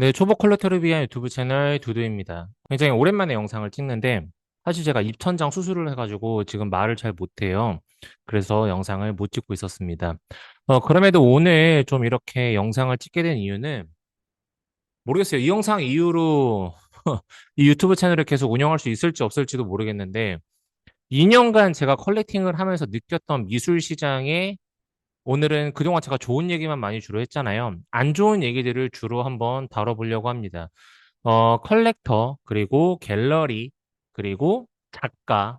네, 초보 컬렉터를 위한 유튜브 채널 두두입니다. 굉장히 오랜만에 영상을 찍는데 사실 제가 입천장 수술을 해가지고 지금 말을 잘 못해요. 그래서 영상을 못 찍고 있었습니다. 어, 그럼에도 오늘 좀 이렇게 영상을 찍게 된 이유는 모르겠어요. 이 영상 이후로 이 유튜브 채널을 계속 운영할 수 있을지 없을지도 모르겠는데 2년간 제가 컬렉팅을 하면서 느꼈던 미술 시장의 오늘은 그동안 제가 좋은 얘기만 많이 주로 했잖아요. 안 좋은 얘기들을 주로 한번 다뤄보려고 합니다. 어, 컬렉터, 그리고 갤러리, 그리고 작가,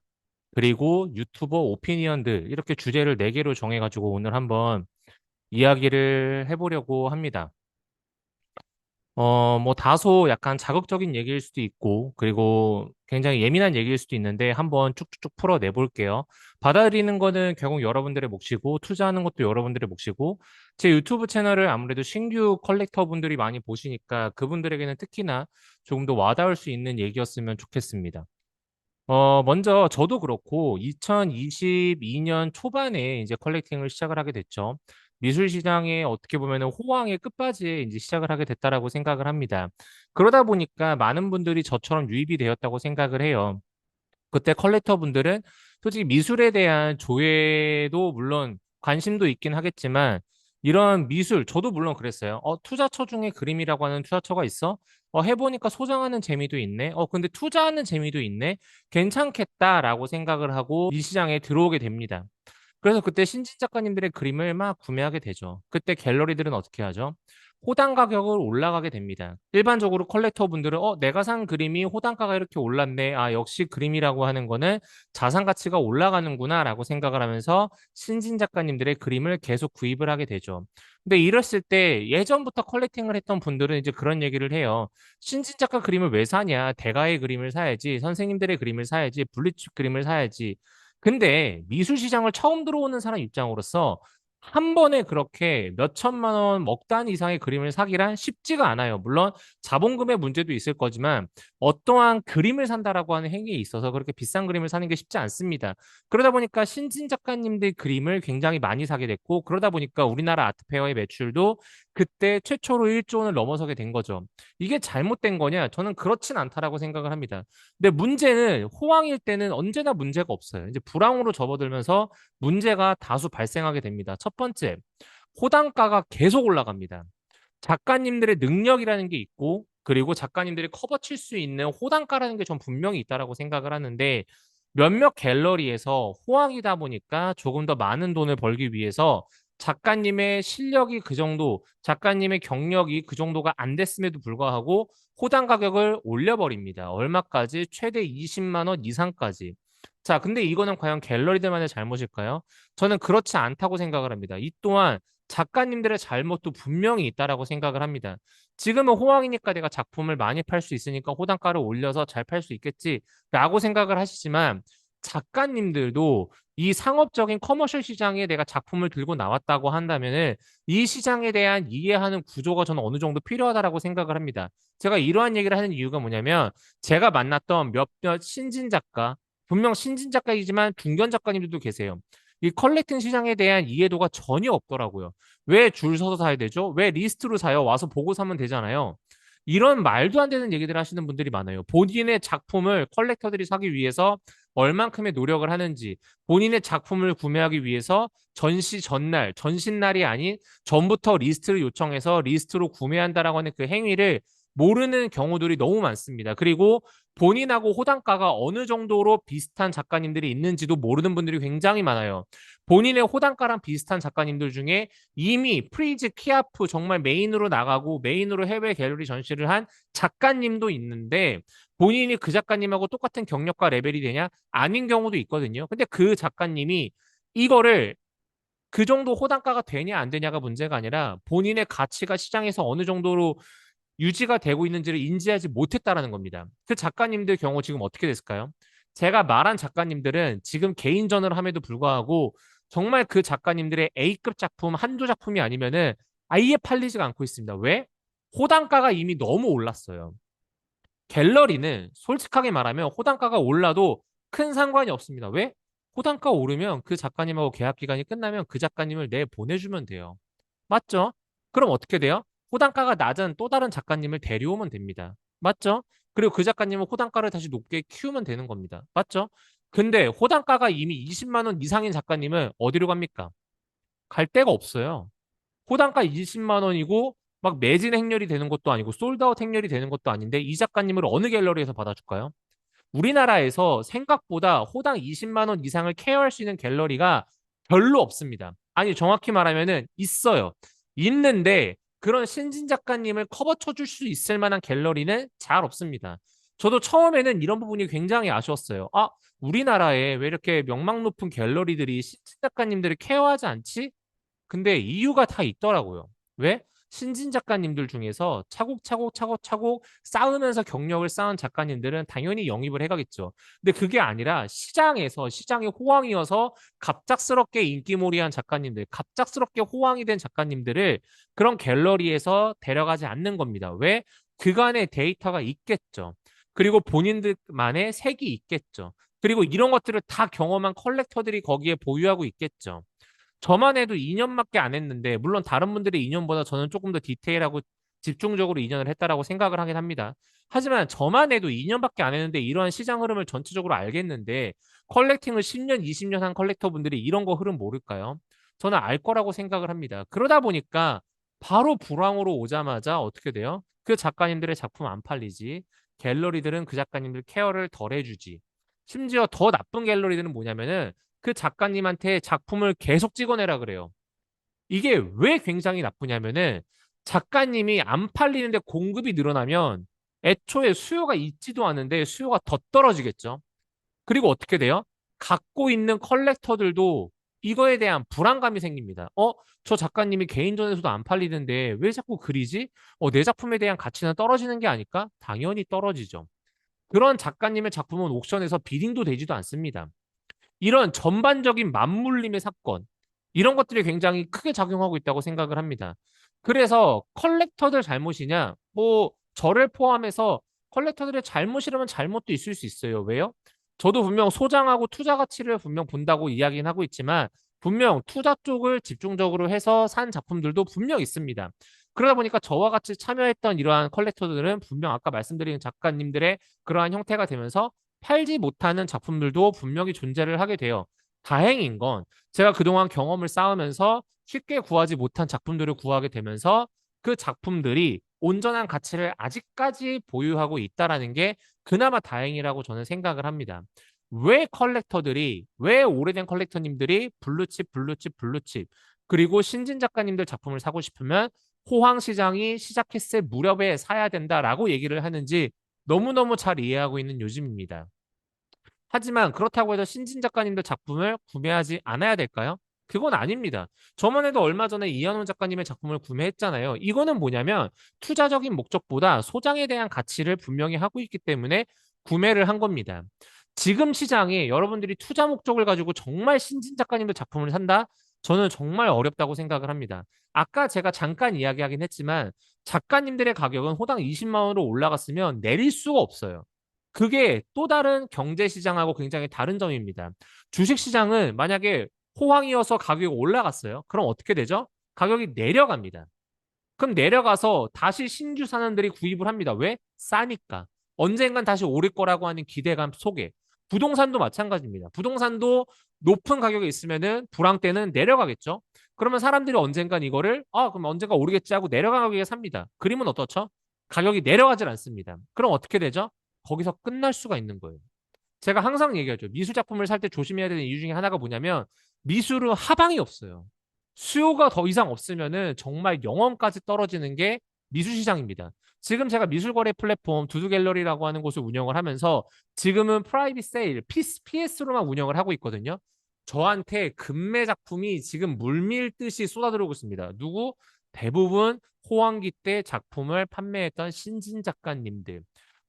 그리고 유튜버 오피니언들, 이렇게 주제를 네개로 정해가지고 오늘 한번 이야기를 해보려고 합니다. 어, 뭐 다소 약간 자극적인 얘기일 수도 있고, 그리고 굉장히 예민한 얘기일 수도 있는데 한번 쭉쭉쭉 풀어내 볼게요. 받아들이는 거는 결국 여러분들의 몫이고, 투자하는 것도 여러분들의 몫이고, 제 유튜브 채널을 아무래도 신규 컬렉터 분들이 많이 보시니까 그분들에게는 특히나 조금 더 와닿을 수 있는 얘기였으면 좋겠습니다. 어, 먼저 저도 그렇고 2022년 초반에 이제 컬렉팅을 시작을 하게 됐죠. 미술 시장에 어떻게 보면 호황의 끝바지에 이제 시작을 하게 됐다라고 생각을 합니다. 그러다 보니까 많은 분들이 저처럼 유입이 되었다고 생각을 해요. 그때 컬렉터 분들은 솔직히 미술에 대한 조회도 물론 관심도 있긴 하겠지만 이런 미술, 저도 물론 그랬어요. 어, 투자처 중에 그림이라고 하는 투자처가 있어? 어, 해보니까 소장하는 재미도 있네. 어, 근데 투자하는 재미도 있네. 괜찮겠다라고 생각을 하고 이 시장에 들어오게 됩니다. 그래서 그때 신진 작가님들의 그림을 막 구매하게 되죠. 그때 갤러리들은 어떻게 하죠? 호당 가격을 올라가게 됩니다. 일반적으로 컬렉터 분들은 어 내가 산 그림이 호당가가 이렇게 올랐네. 아 역시 그림이라고 하는 거는 자산 가치가 올라가는구나라고 생각을 하면서 신진 작가님들의 그림을 계속 구입을 하게 되죠. 근데 이랬을 때 예전부터 컬렉팅을 했던 분들은 이제 그런 얘기를 해요. 신진 작가 그림을 왜 사냐? 대가의 그림을 사야지. 선생님들의 그림을 사야지. 블리츠 그림을 사야지. 근데 미술 시장을 처음 들어오는 사람 입장으로서 한 번에 그렇게 몇 천만 원, 억 단위 이상의 그림을 사기란 쉽지가 않아요. 물론 자본금의 문제도 있을 거지만 어떠한 그림을 산다라고 하는 행위에 있어서 그렇게 비싼 그림을 사는 게 쉽지 않습니다. 그러다 보니까 신진 작가님들 그림을 굉장히 많이 사게 됐고 그러다 보니까 우리나라 아트페어의 매출도 그때 최초로 1조 원을 넘어서게 된 거죠. 이게 잘못된 거냐? 저는 그렇진 않다라고 생각을 합니다. 근데 문제는 호황일 때는 언제나 문제가 없어요. 이제 불황으로 접어들면서 문제가 다수 발생하게 됩니다. 첫 번째, 호당가가 계속 올라갑니다. 작가님들의 능력이라는 게 있고 그리고 작가님들이 커버 칠 수 있는 호당가라는 게 전 분명히 있다라고 생각을 하는데 몇몇 갤러리에서 호황이다 보니까 조금 더 많은 돈을 벌기 위해서 작가님의 실력이 그 정도, 작가님의 경력이 그 정도가 안 됐음에도 불구하고 호당 가격을 올려버립니다. 얼마까지? 최대 20만 원 이상까지. 자, 근데 이거는 과연 갤러리들만의 잘못일까요? 저는 그렇지 않다고 생각을 합니다. 이 또한 작가님들의 잘못도 분명히 있다라고 생각을 합니다. 지금은 호황이니까 내가 작품을 많이 팔 수 있으니까 호당가를 올려서 잘 팔 수 있겠지라고 생각을 하시지만 작가님들도 이 상업적인 커머셜 시장에 내가 작품을 들고 나왔다고 한다면은 이 시장에 대한 이해하는 구조가 저는 어느 정도 필요하다라고 생각을 합니다. 제가 이러한 얘기를 하는 이유가 뭐냐면 제가 만났던 몇몇 신진 작가, 분명 신진 작가이지만 중견 작가님들도 계세요. 이 컬렉팅 시장에 대한 이해도가 전혀 없더라고요. 왜 줄 서서 사야 되죠? 왜 리스트로 사요? 와서 보고 사면 되잖아요. 이런 말도 안 되는 얘기들 하시는 분들이 많아요. 본인의 작품을 컬렉터들이 사기 위해서 얼만큼의 노력을 하는지, 본인의 작품을 구매하기 위해서 전시 전날, 전신날이 아닌 전부터 리스트를 요청해서 리스트로 구매한다라고 하는 그 행위를 모르는 경우들이 너무 많습니다. 그리고 본인하고 호당가가 어느 정도로 비슷한 작가님들이 있는지도 모르는 분들이 굉장히 많아요. 본인의 호당가랑 비슷한 작가님들 중에 이미 프리즈, 키아프 정말 메인으로 나가고 메인으로 해외 갤러리 전시를 한 작가님도 있는데 본인이 그 작가님하고 똑같은 경력과 레벨이 되냐? 아닌 경우도 있거든요. 근데 그 작가님이 이거를 그 정도 호당가가 되냐 안 되냐가 문제가 아니라 본인의 가치가 시장에서 어느 정도로 유지가 되고 있는지를 인지하지 못했다라는 겁니다. 그 작가님들 경우 지금 어떻게 됐을까요? 제가 말한 작가님들은 지금 개인전을 함에도 불구하고 정말 그 작가님들의 A급 작품 한두 작품이 아니면은 아예 팔리지가 않고 있습니다. 왜? 호당가가 이미 너무 올랐어요. 갤러리는 솔직하게 말하면 호당가가 올라도 큰 상관이 없습니다. 왜? 호당가 오르면 그 작가님하고 계약 기간이 끝나면 그 작가님을 내 보내주면 돼요. 맞죠? 그럼 어떻게 돼요? 호당가가 낮은 또 다른 작가님을 데려오면 됩니다. 맞죠? 그리고 그 작가님은 호당가를 다시 높게 키우면 되는 겁니다. 맞죠? 근데 호당가가 이미 20만 원 이상인 작가님은 어디로 갑니까? 갈 데가 없어요. 호당가 20만 원이고 막 매진 행렬이 되는 것도 아니고 솔드아웃 행렬이 되는 것도 아닌데 이 작가님을 어느 갤러리에서 받아줄까요? 우리나라에서 생각보다 호당 20만 원 이상을 케어할 수 있는 갤러리가 별로 없습니다. 아니 정확히 말하면은 있어요. 있는데 그런 신진 작가님을 커버 쳐줄 수 있을 만한 갤러리는 잘 없습니다. 저도 처음에는 이런 부분이 굉장히 아쉬웠어요. 아, 우리나라에 왜 이렇게 명망 높은 갤러리들이 신진 작가님들을 케어하지 않지? 근데 이유가 다 있더라고요. 왜? 신진 작가님들 중에서 차곡차곡 차곡차곡 쌓으면서 경력을 쌓은 작가님들은 당연히 영입을 해가겠죠. 근데 그게 아니라 시장에서 시장의 호황이어서 갑작스럽게 인기몰이한 작가님들, 갑작스럽게 호황이 된 작가님들을 그런 갤러리에서 데려가지 않는 겁니다. 왜? 그간의 데이터가 있겠죠. 그리고 본인들만의 색이 있겠죠. 그리고 이런 것들을 다 경험한 컬렉터들이 거기에 보유하고 있겠죠. 저만 해도 2년밖에 안 했는데 물론 다른 분들의 2년보다 저는 조금 더 디테일하고 집중적으로 2년을 했다라고 생각을 하긴 합니다. 하지만 저만 해도 2년밖에 안 했는데 이러한 시장 흐름을 전체적으로 알겠는데 컬렉팅을 10년, 20년 한 컬렉터 분들이 이런 거 흐름 모를까요? 저는 알 거라고 생각을 합니다. 그러다 보니까 바로 불황으로 오자마자 어떻게 돼요? 그 작가님들의 작품 안 팔리지. 갤러리들은 그 작가님들 케어를 덜 해주지. 심지어 더 나쁜 갤러리들은 뭐냐면은 그 작가님한테 작품을 계속 찍어내라 그래요. 이게 왜 굉장히 나쁘냐면은 작가님이 안 팔리는데 공급이 늘어나면 애초에 수요가 있지도 않은데 수요가 더 떨어지겠죠. 그리고 어떻게 돼요? 갖고 있는 컬렉터들도 이거에 대한 불안감이 생깁니다. 어, 저 작가님이 개인전에서도 안 팔리는데 왜 자꾸 그리지? 어, 내 작품에 대한 가치는 떨어지는 게 아닐까? 당연히 떨어지죠. 그런 작가님의 작품은 옥션에서 비딩도 되지도 않습니다. 이런 전반적인 맞물림의 사건 이런 것들이 굉장히 크게 작용하고 있다고 생각을 합니다. 그래서 컬렉터들 잘못이냐? 뭐 저를 포함해서 컬렉터들의 잘못이라면 잘못도 있을 수 있어요. 왜요? 저도 분명 소장하고 투자 가치를 분명 본다고 이야기는 하고 있지만 분명 투자 쪽을 집중적으로 해서 산 작품들도 분명 있습니다. 그러다 보니까 저와 같이 참여했던 이러한 컬렉터들은 분명 아까 말씀드린 작가님들의 그러한 형태가 되면서 팔지 못하는 작품들도 분명히 존재를 하게 돼요. 다행인 건 제가 그동안 경험을 쌓으면서 쉽게 구하지 못한 작품들을 구하게 되면서 그 작품들이 온전한 가치를 아직까지 보유하고 있다라는 게 그나마 다행이라고 저는 생각을 합니다. 왜 컬렉터들이 왜 오래된 컬렉터님들이 블루칩 블루칩 블루칩 그리고 신진 작가님들 작품을 사고 싶으면 호황 시장이 시작했을 무렵에 사야 된다라고 얘기를 하는지 너무너무 잘 이해하고 있는 요즘입니다. 하지만 그렇다고 해서 신진 작가님들 작품을 구매하지 않아야 될까요? 그건 아닙니다. 저만 해도 얼마 전에 이현원 작가님의 작품을 구매했잖아요. 이거는 뭐냐면 투자적인 목적보다 소장에 대한 가치를 분명히 하고 있기 때문에 구매를 한 겁니다. 지금 시장에 여러분들이 투자 목적을 가지고 정말 신진 작가님들 작품을 산다? 저는 정말 어렵다고 생각을 합니다. 아까 제가 잠깐 이야기하긴 했지만 작가님들의 가격은 호당 20만 원으로 올라갔으면 내릴 수가 없어요. 그게 또 다른 경제 시장하고 굉장히 다른 점입니다. 주식 시장은 만약에 호황이어서 가격이 올라갔어요. 그럼 어떻게 되죠? 가격이 내려갑니다. 그럼 내려가서 다시 신규 사람들이 구입을 합니다. 왜? 싸니까. 언젠간 다시 오를 거라고 하는 기대감 속에. 부동산도 마찬가지입니다. 부동산도 높은 가격에 있으면은 불황 때는 내려가겠죠. 그러면 사람들이 언젠간 이거를 아 그럼 언젠가 오르겠지 하고 내려간 가격에 삽니다. 그림은 어떻죠? 가격이 내려가질 않습니다. 그럼 어떻게 되죠? 거기서 끝날 수가 있는 거예요. 제가 항상 얘기하죠. 미술 작품을 살 때 조심해야 되는 이유 중에 하나가 뭐냐면 미술은 하방이 없어요. 수요가 더 이상 없으면은 정말 영원까지 떨어지는 게 미술 시장입니다. 지금 제가 미술 거래 플랫폼 두두 갤러리라고 하는 곳을 운영을 하면서 지금은 프라이빗 세일 PS로만 운영을 하고 있거든요. 저한테 금매 작품이 지금 물밀듯이 쏟아들어오고 있습니다. 누구? 대부분 호황기 때 작품을 판매했던 신진 작가님들.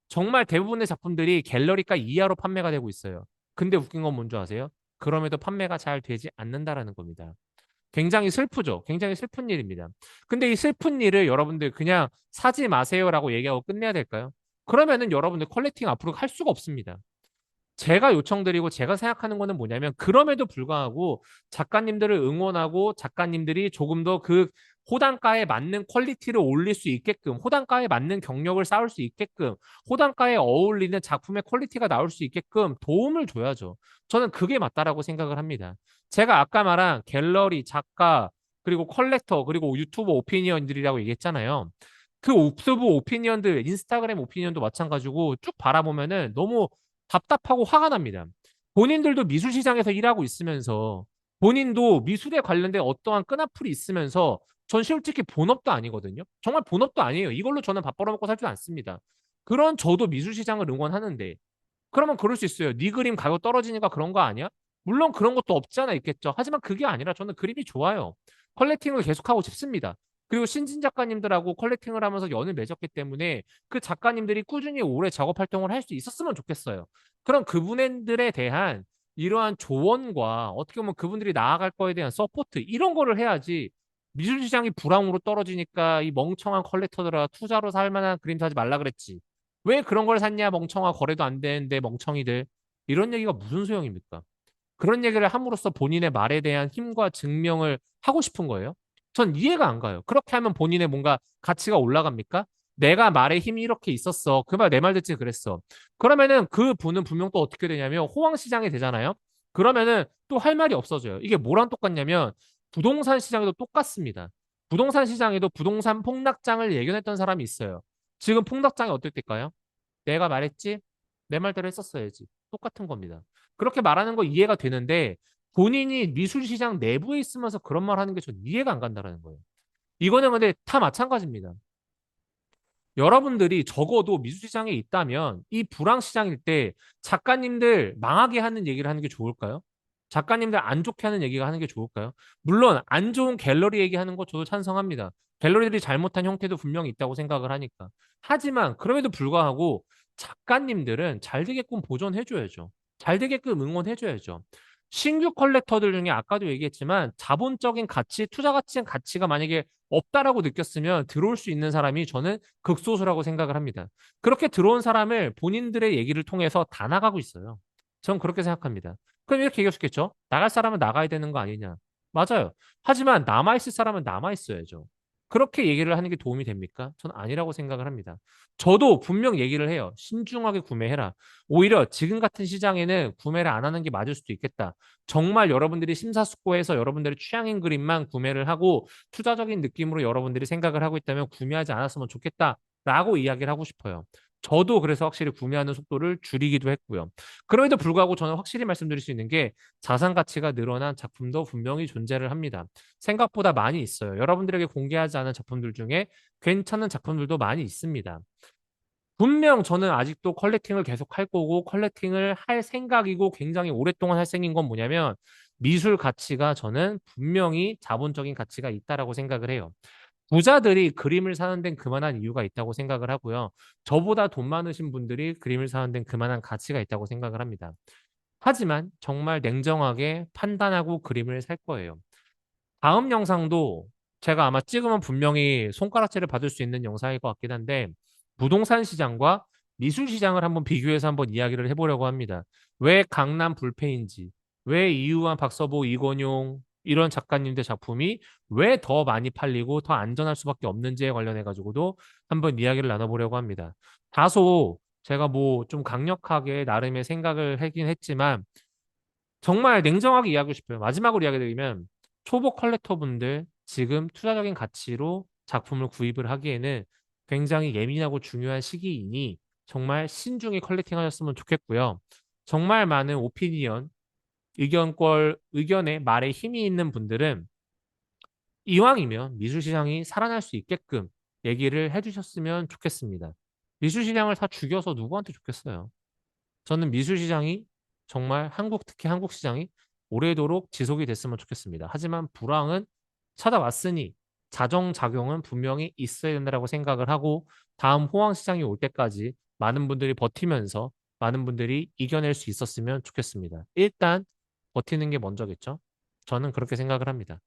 정말 대부분의 작품들이 갤러리가 이하로 판매가 되고 있어요. 근데 웃긴 건 뭔지 아세요? 그럼에도 판매가 잘 되지 않는다라는 겁니다. 굉장히 슬프죠. 굉장히 슬픈 일입니다. 근데 이 슬픈 일을 여러분들 그냥 사지 마세요라고 얘기하고 끝내야 될까요? 그러면은 여러분들 컬렉팅 앞으로 할 수가 없습니다. 제가 요청드리고 제가 생각하는 거는 뭐냐면 그럼에도 불구하고 작가님들을 응원하고 작가님들이 조금 더 그 호단가에 맞는 퀄리티를 올릴 수 있게끔, 호단가에 맞는 경력을 쌓을 수 있게끔, 호단가에 어울리는 작품의 퀄리티가 나올 수 있게끔 도움을 줘야죠. 저는 그게 맞다라고 생각을 합니다. 제가 아까 말한 갤러리, 작가, 그리고 컬렉터, 그리고 유튜브 오피니언들이라고 얘기했잖아요. 그 유튜브 오피니언들, 인스타그램 오피니언도 마찬가지고 쭉 바라보면은 너무 답답하고 화가 납니다. 본인들도 미술 시장에서 일하고 있으면서 본인도 미술에 관련된 어떠한 끈앞풀이 있으면서 전 솔직히 본업도 아니거든요. 정말 본업도 아니에요. 이걸로 저는 밥 벌어먹고 살지 않습니다. 그런 저도 미술 시장을 응원하는데 그러면 그럴 수 있어요. 네 그림 가격 떨어지니까 그런 거 아니야? 물론 그런 것도 없지 않아 있겠죠. 하지만 그게 아니라 저는 그림이 좋아요. 컬렉팅을 계속하고 싶습니다. 그리고 신진 작가님들하고 컬렉팅을 하면서 연을 맺었기 때문에 그 작가님들이 꾸준히 오래 작업 활동을 할 수 있었으면 좋겠어요. 그럼 그분들에 대한 이러한 조언과 어떻게 보면 그분들이 나아갈 거에 대한 서포트 이런 거를 해야지 미술 시장이 불황으로 떨어지니까 이 멍청한 컬렉터들아 투자로 살 만한 그림 사지 말라 그랬지. 왜 그런 걸 샀냐 멍청아 거래도 안 되는데 멍청이들 이런 얘기가 무슨 소용입니까? 그런 얘기를 함으로써 본인의 말에 대한 힘과 증명을 하고 싶은 거예요. 전 이해가 안 가요. 그렇게 하면 본인의 뭔가 가치가 올라갑니까? 내가 말에 힘이 이렇게 있었어. 그 말 내 말 듣지 그랬어. 그러면은 그 분은 분명 또 어떻게 되냐면 호황 시장이 되잖아요. 그러면은 또 할 말이 없어져요. 이게 뭐랑 똑같냐면 부동산 시장에도 똑같습니다. 부동산 시장에도 부동산 폭락장을 예견했던 사람이 있어요. 지금 폭락장이 어떨 때일까요? 내가 말했지? 내 말대로 했었어야지. 똑같은 겁니다. 그렇게 말하는 거 이해가 되는데 본인이 미술 시장 내부에 있으면서 그런 말 하는 게 전 이해가 안 간다는 거예요. 이거는 근데 다 마찬가지입니다. 여러분들이 적어도 미술시장에 있다면 이 불황시장일 때 작가님들 망하게 하는 얘기를 하는 게 좋을까요? 작가님들 안 좋게 하는 얘기가 하는 게 좋을까요? 물론 안 좋은 갤러리 얘기하는 거 저도 찬성합니다. 갤러리들이 잘못한 형태도 분명히 있다고 생각을 하니까. 하지만 그럼에도 불구하고 작가님들은 잘 되게끔 보존해줘야죠. 잘 되게끔 응원해줘야죠. 신규 컬렉터들 중에 아까도 얘기했지만 자본적인 가치, 투자 가치 가치가 만약에 없다라고 느꼈으면 들어올 수 있는 사람이 저는 극소수라고 생각을 합니다. 그렇게 들어온 사람을 본인들의 얘기를 통해서 다 나가고 있어요. 전 그렇게 생각합니다. 그럼 이렇게 얘기할 수 있겠죠? 나갈 사람은 나가야 되는 거 아니냐? 맞아요. 하지만 남아있을 사람은 남아있어야죠. 그렇게 얘기를 하는 게 도움이 됩니까? 저는 아니라고 생각을 합니다. 저도 분명 얘기를 해요. 신중하게 구매해라. 오히려 지금 같은 시장에는 구매를 안 하는 게 맞을 수도 있겠다. 정말 여러분들이 심사숙고해서 여러분들의 취향인 그림만 구매를 하고 투자적인 느낌으로 여러분들이 생각을 하고 있다면 구매하지 않았으면 좋겠다 라고 이야기를 하고 싶어요. 저도 그래서 확실히 구매하는 속도를 줄이기도 했고요. 그럼에도 불구하고 저는 확실히 말씀드릴 수 있는 게 자산 가치가 늘어난 작품도 분명히 존재를 합니다. 생각보다 많이 있어요. 여러분들에게 공개하지 않은 작품들 중에 괜찮은 작품들도 많이 있습니다. 분명 저는 아직도 컬렉팅을 계속 할 거고 컬렉팅을 할 생각이고 굉장히 오랫동안 할 생긴 건 뭐냐면 미술 가치가 저는 분명히 자본적인 가치가 있다라고 생각을 해요. 부자들이 그림을 사는 데는 그만한 이유가 있다고 생각을 하고요. 저보다 돈 많으신 분들이 그림을 사는 데는 그만한 가치가 있다고 생각을 합니다. 하지만 정말 냉정하게 판단하고 그림을 살 거예요. 다음 영상도 제가 아마 찍으면 분명히 손가락질을 받을 수 있는 영상일 것 같긴 한데 부동산 시장과 미술 시장을 한번 비교해서 한번 이야기를 해보려고 합니다. 왜 강남 불패인지, 왜 이유한 박서보, 이건용, 이런 작가님들 작품이 왜 더 많이 팔리고 더 안전할 수밖에 없는지에 관련해 가지고도 한번 이야기를 나눠보려고 합니다. 다소 제가 뭐 좀 강력하게 나름의 생각을 하긴 했지만 정말 냉정하게 이야기하고 싶어요. 마지막으로 이야기 드리면 초보 컬렉터 분들 지금 투자적인 가치로 작품을 구입을 하기에는 굉장히 예민하고 중요한 시기이니 정말 신중히 컬렉팅 하셨으면 좋겠고요. 정말 많은 오피니언, 의견권, 의견에 말에 힘이 있는 분들은 이왕이면 미술시장이 살아날 수 있게끔 얘기를 해주셨으면 좋겠습니다. 미술시장을 다 죽여서 누구한테 좋겠어요. 저는 미술시장이 정말 한국, 특히 한국 시장이 오래도록 지속이 됐으면 좋겠습니다. 하지만 불황은 찾아왔으니 자정작용은 분명히 있어야 된다고 생각을 하고 다음 호황시장이 올 때까지 많은 분들이 버티면서 많은 분들이 이겨낼 수 있었으면 좋겠습니다. 일단 버티는 게 먼저겠죠. 저는 그렇게 생각을 합니다.